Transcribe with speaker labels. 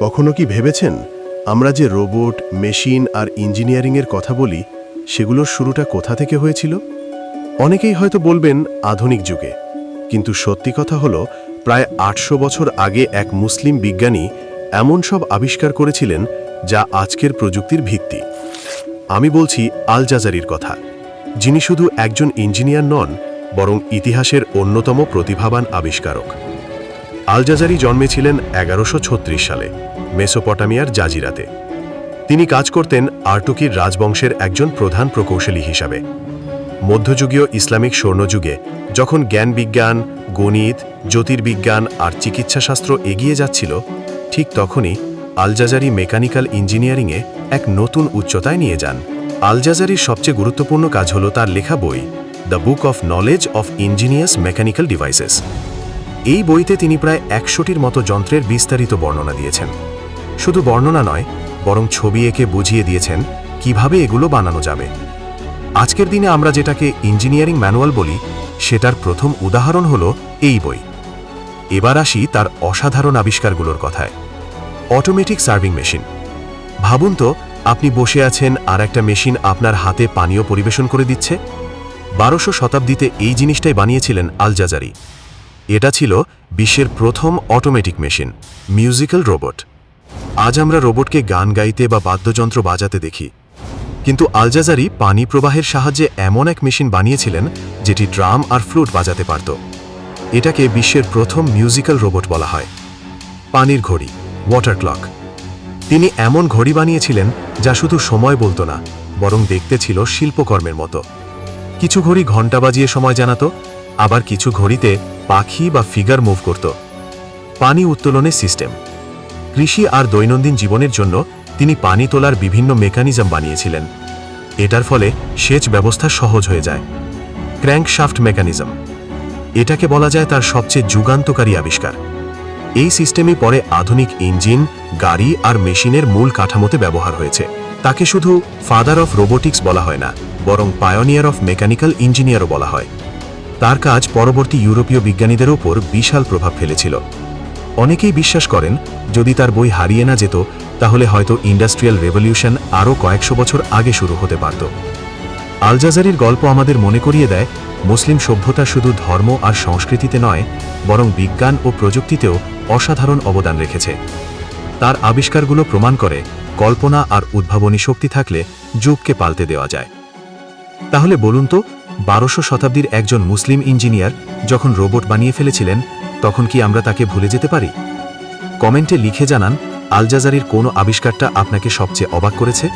Speaker 1: কখনো কি ভেবেছেন? আমরা যে রোবট, মেশিন আর ইঞ্জিনিয়ারিংয়ের কথা বলি, সেগুলোর শুরুটা কোথা থেকে হয়েছিল? অনেকেই হয়তো বলবেন আধুনিক যুগে। কিন্তু সত্যি কথা হলো, প্রায় আটশো বছর আগে এক মুসলিম বিজ্ঞানী এমন সব আবিষ্কার করেছিলেন যা আজকের প্রযুক্তির ভিত্তি। আমি বলছি আল জাজারির কথা। যিনি শুধু একজন ইঞ্জিনিয়ার নন, বরং ইতিহাসের অন্যতম প্রতিভাবান আবিষ্কারক। আল জাজারি জন্মেছিলেন এগারোশো সালে। মেসোপটামিয়ার জাজিরাতে। তিনি কাজ করতেন আর্টুকির রাজবংশের একজন প্রধান প্রকৌশলী হিসাবে। মধ্যযুগীয় ইসলামিক স্বর্ণযুগে, যখন জ্ঞান বিজ্ঞান গণিত, জ্যোতির্বিজ্ঞান আর চিকিৎসাশাস্ত্র এগিয়ে যাচ্ছিল, ঠিক তখনই আলজাজারি মেকানিক্যাল ইঞ্জিনিয়ারিংয়ে এক নতুন উচ্চতায় নিয়ে যান। আলজাজারির সবচেয়ে গুরুত্বপূর্ণ কাজ হল তার লেখা বই, the book of knowledge of engineers mechanical devices এই বইতে তিনি প্রায় একশোটির মতো যন্ত্রের বিস্তারিত বর্ণনা দিয়েছেন। শুধু বর্ণনা নয়, বরং ছবি এঁকে বুঝিয়ে দিয়েছেন কীভাবে এগুলো বানানো যাবে। আজকের দিনে আমরা যেটাকে ইঞ্জিনিয়ারিং ম্যানুয়াল বলি, সেটার প্রথম উদাহরণ হল এই বই। এবার আসি তার অসাধারণ আবিষ্কারগুলোর কথায়। Automatic serving machine. ভাবুন তো, আপনি বসে আছেন আর একটা মেশিন আপনার হাতে পানীয় পরিবেশন করে দিচ্ছে। বারোশো শতাব্দীতে এই জিনিসটাই বানিয়েছিলেন আলজাজারি এটা ছিল বিশ্বের প্রথম অটোমেটিক মেশিন, মিউজিক্যাল রোবট। আজ আমরা রোবটকে গান গাইতে বা বাদ্যযন্ত্র বাজাতে দেখি। কিন্তু আলজাজারি পানি প্রবাহের সাহায্যে এমন এক মেশিন বানিয়েছিলেন, যেটি ড্রাম আর ফ্লুট বাজাতে পারত। এটাকে বিশ্বের প্রথম মিউজিক্যাল রোবট বলা হয়। পানির ঘড়ি, ওয়াটার ক্লক। তিনি এমন ঘড়ি বানিয়েছিলেন, যা শুধু সময় বলতো না, বরং দেখতে ছিল শিল্পকর্মের মতো। কিছু ঘড়ি ঘণ্টা বাজিয়ে সময় জানাতো, আবার কিছু ঘড়িতে পাখি বা ফিগার মুভ করত। পানি উত্তোলনের সিস্টেম। কৃষি আর দৈনন্দিন জীবনের জন্য তিনি পানি তোলার বিভিন্ন মেকানিজম বানিয়েছিলেন। এটার ফলে সেচ ব্যবস্থা সহজ হয়ে যায়। Crankshaft mechanism. এটাকে বলা যায় তার সবচেয়ে যুগান্তকারী আবিষ্কার। এই সিস্টেমই পরে আধুনিক ইঞ্জিন, গাড়ি আর মেশিনের মূল কাঠামোতে ব্যবহার হয়েছে। তাকে শুধু ফাদার অফ রোবোটিক্স বলা হয় না, বরং পায়োনিয়ার অফ মেকানিক্যাল ইঞ্জিনিয়ারও বলা হয়। তার কাজ পরবর্তী ইউরোপীয় বিজ্ঞানীদের ওপর বিশাল প্রভাব ফেলেছিল। অনেকেই বিশ্বাস করেন, যদি তার বই হারিয়ে না যেত, তাহলে হয়তো ইন্ডাস্ট্রিয়াল রেভলিউশন আরও কয়েকশো বছর আগে শুরু হতে পারত। আলজাজারির গল্প আমাদের মনে করিয়ে দেয়, মুসলিম সভ্যতা শুধু ধর্ম আর সংস্কৃতিতে নয়, বরং বিজ্ঞান ও প্রযুক্তিতেও অসাধারণ অবদান রেখেছে। তার আবিষ্কারগুলো প্রমাণ করে কল্পনা আর উদ্ভাবনী শক্তি থাকলে যুগকে পাল্টে দেওয়া যায়। তাহলে বলুন তো, বারোশো শতাব্দীর একজন মুসলিম ইঞ্জিনিয়ার যখন রোবট বানিয়ে ফেলেছিলেন তখন কি আমরা তাকে ভুলে যেতে পারি? কমেন্টে লিখে জানান, আলজাজারির কোন আবিষ্কারটা আপনাকে সবচেয়ে অবাক করেছে?